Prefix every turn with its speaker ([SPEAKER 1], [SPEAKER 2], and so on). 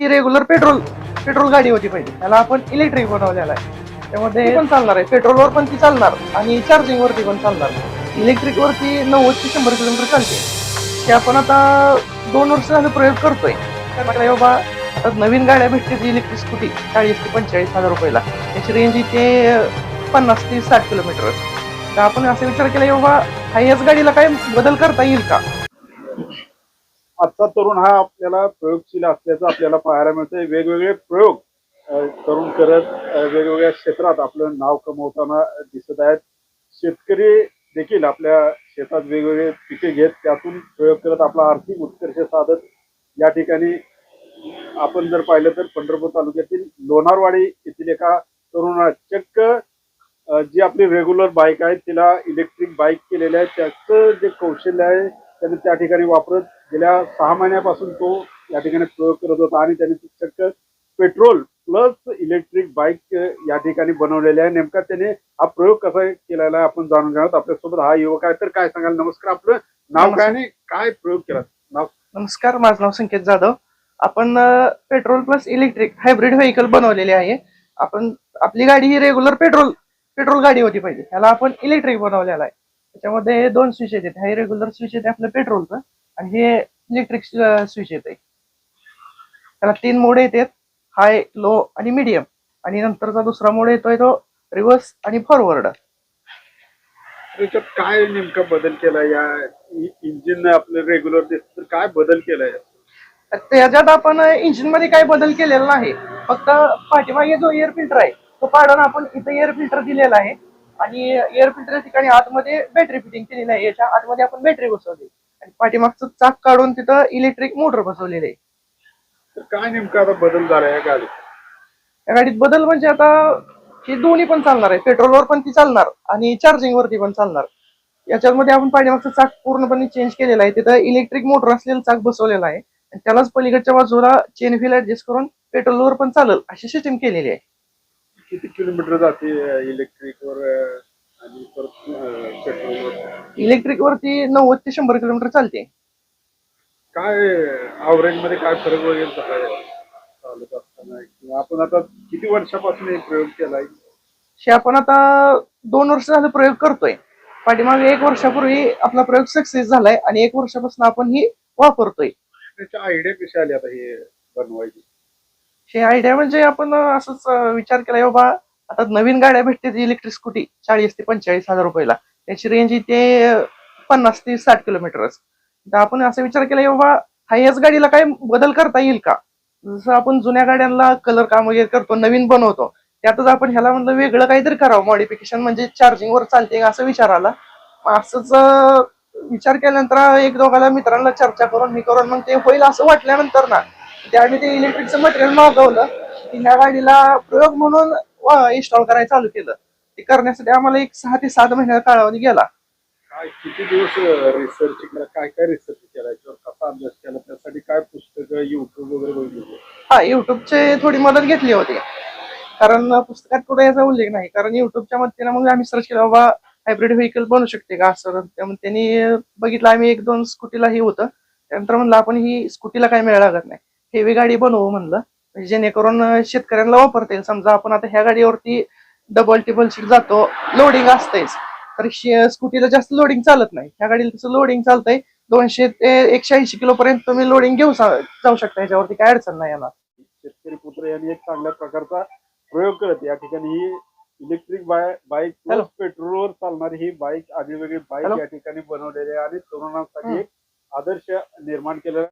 [SPEAKER 1] ती regular petrol petrol गाडी होती पाहिजे त्याला आपण इलेक्ट्रिक बनवलेला आहे. त्यामध्ये पण चालणार आहे. पेट्रोलवर पण ती चालणार आणि चार्जिंग वरती पण चालणार. इलेक्ट्रिक वरती नव्वद ते शंभर किलोमीटर चालते. ते आपण आता दोन वर्ष झालं प्रयोग करतोय. तर बाबा आता नवीन गाड्या भेटते इलेक्ट्रिक स्कूटी चाळीस ते पंचेचाळीस हजार रुपयाला. त्याची रेंज इथे पन्नास ते साठ किलोमीटर तर आपण असा विचार केला बाबा हा गाडीला काय बदल करता येईल का?
[SPEAKER 2] आजचा तरुण हा आपल्याला प्रयोगशील असल्याचं आपल्याला पाहायला मिळतंय. वेगवेगळे प्रयोग तरुण करत वेगवेगळ्या क्षेत्रात आपलं नाव कमवताना दिसत आहेत. शेतकरी देखील आपल्या शेतात वेगवेगळे पिके घेत त्यातून प्रयोग करत आपला आर्थिक उत्कर्ष साधत या ठिकाणी आपण जर पाहिलं तर पंढरपूर तालुक्यातील लोणारवाडी येथील एका तरुणा चक्क जी आपली रेग्युलर बाईक आहे तिला इलेक्ट्रिक बाईक केलेली आहे. त्याचं जे कौशल्य आहे त्याने त्या ठिकाणी वापरत गेल्या सहा महिन्यापासून तो या ठिकाणी प्रयोग करत होता आणि त्याने चक्क पेट्रोल प्लस इलेक्ट्रिक बाईक या ठिकाणी बनवलेली आहे. नेमका त्याने हा प्रयोग कसा केलेला आहे आपण जाणून घेणार. आपल्यासोबत हा युवक आहे. तर काय सांगाल? नमस्कार. आपलं नाव काय आणि काय प्रयोग केला? नाव?
[SPEAKER 1] नमस्कार. माझं नाव संकेत जाधव. आपण petrol plus electric hybrid vehicle बनवलेले आहे. आपण आपली गाडी ही रेग्युलर पेट्रोल पेट्रोल गाडी होती पाहिजे ह्याला आपण इलेक्ट्रिक बनवलेला आहे. त्याच्यामध्ये दोन स्विच येतात. हे रेग्युलर स्विच येते आपलं पेट्रोलचं. आणि हे इलेक्ट्रिक स्विच येते त्याला तीन मोड येतात हाय लो आणि मीडियम. आणि नंतरचा दुसरा मोड येतोय तो रिव्हर्स आणि फॉरवर्ड.
[SPEAKER 2] त्याच्यात काय नेमका बदल केला या इंजिन आपलं रेग्युलर दिसत काय बदल केलाय?
[SPEAKER 1] त्याच्यात आपण इंजिनमध्ये काही बदल केलेला नाही. फक्त पाठीमागे जो एअर फिल्टर आहे तो काढून आपण इथं एअर फिल्टर दिलेला आहे. आणि एअर फिल्टर ठिकाणी आतमध्ये बॅटरी फिटिंग केलेली आहे. याच्या आतमध्ये आपण बॅटरी बसवली आणि पाठीमागचं चाक काढून तिथं इलेक्ट्रिक मोटर बसवलेली आहे.
[SPEAKER 2] तर काय नेमका आता बदल झाला या गाडीत?
[SPEAKER 1] या गाडीत बदल म्हणजे आता ही दोन्ही पण चालणार आहे. पेट्रोलवर पण ती चालणार आणि चार्जिंग वरती पण चालणार. याच्यामध्ये आपण पाठीमागचं चाक पूर्णपणे चेंज केलेलं आहे. तिथं इलेक्ट्रिक मोटर असलेलं चाक बसवलेलं आहे. आणि त्यालाच पलीकडच्या बाजूला चेन व्हील ऍडजस्ट करून पेट्रोलवर पण चालेल अशी सिस्टीम केलेली आहे.
[SPEAKER 2] किती किलोमीटर जाते इलेक्ट्रिक वर अं, आणि परत पेट्रोलवर
[SPEAKER 1] इलेक्ट्रिक वरती नव्वद ते शंभर किलोमीटर चालते.
[SPEAKER 2] काय ऍव्हरेजमध्ये काय फरक वगैरे झाला आहे चालत असताना किंवा आपण आता किती वर्षापासून हे प्रयोग केलाय?
[SPEAKER 1] हे आपण आता दोन वर्ष झालं प्रयोग करतोय. पाठीमागे एक वर्षापूर्वी आपला प्रयोग सक्सेस झालाय आणि एक वर्षापासून आपण ही वापरतोय.
[SPEAKER 2] आयडिया कशी आली आता हे बनवायची?
[SPEAKER 1] हे आयडिया म्हणजे आपण असंच अं, विचार केला बाबा आता नवीन गाड्या भेटते इलेक्ट्रिक स्कूटी चाळीस ते पंचेचाळीस हजार रुपयाला. त्याची रेंज इथे पन्नास ते साठ किलोमीटर तर आपण असा विचार केला बाबा हा याच गाडीला काय बदल करता येईल का? जसं आपण जुन्या गाड्यांना कलर काम वगैरे करतो नवीन बनवतो त्यातच आपण ह्याला म्हणलं वेगळं काहीतरी करावं मॉडिफिकेशन म्हणजे चार्जिंग वर चालते का? असं विचार आला. असंच विचार केल्यानंतर एक दोघाला मित्रांना चर्चा करून मी करून मग ते होईल असं वाटल्यानंतर ना. ते आम्ही ते इलेक्ट्रिकचं मटेरियल मागवलं. की ह्या गाडीला प्रयोग म्हणून इन्स्टॉल करायला चालू केलं. ते करण्यासाठी आम्हाला एक सहा ते सात महिन्याचा कालावधी गेला.
[SPEAKER 2] काय किती दिवस रिसर्च केला? काय काय रिसर्च केला याच्यावर कसा अभ्यास केला? त्यासाठी काय पुस्तकं युट्यूब वगैरे बघितलं
[SPEAKER 1] हा युट्यूबचे थोडी मदत घेतली होती. कारण पुस्तकात कुठे याचा उल्लेख नाही. कारण युट्यूबच्या मदतीने मग आम्ही सर्च केलं बाबा हायब्रिड व्हेकल बनू शकते का? असं. त्यांनी बघितलं आम्ही एक दोन स्कूटीला हे होतं. त्यानंतर म्हणलं आपण ही स्कूटीला काय मिळायला लागत नाही. हेवी गाडी बनवू म्हणलं. म्हणजे जेणेकरून शेतकऱ्यांना वापरता येईल. समजा आपण आता ह्या गाडीवरती डबल टिबल सीट जातो लोडिंग असतेच तर स्कूटीला जास्त लोडिंग चालत नाही ह्या गाडीला तसं लोडिंग चालतंय दोनशे ते एकशे ऐंशी किलो पर्यंत तुम्ही लोडिंग घेऊ जाऊ शकता याच्यावरती काय अडचण नाही येणार
[SPEAKER 2] शेतकरी पुत्र यांनी एक चांगल्या प्रकारचा प्रयोग करत या ठिकाणी ही इलेक्ट्रिक बाईक. पेट्रोलवर चालणारी ही बाईक आगळीवेगळी बाईक
[SPEAKER 1] Hello.
[SPEAKER 2] या ठिकाणी बनवलेली आहे आणि तरुणांसाठी. एक आदर्श निर्माण केलेला.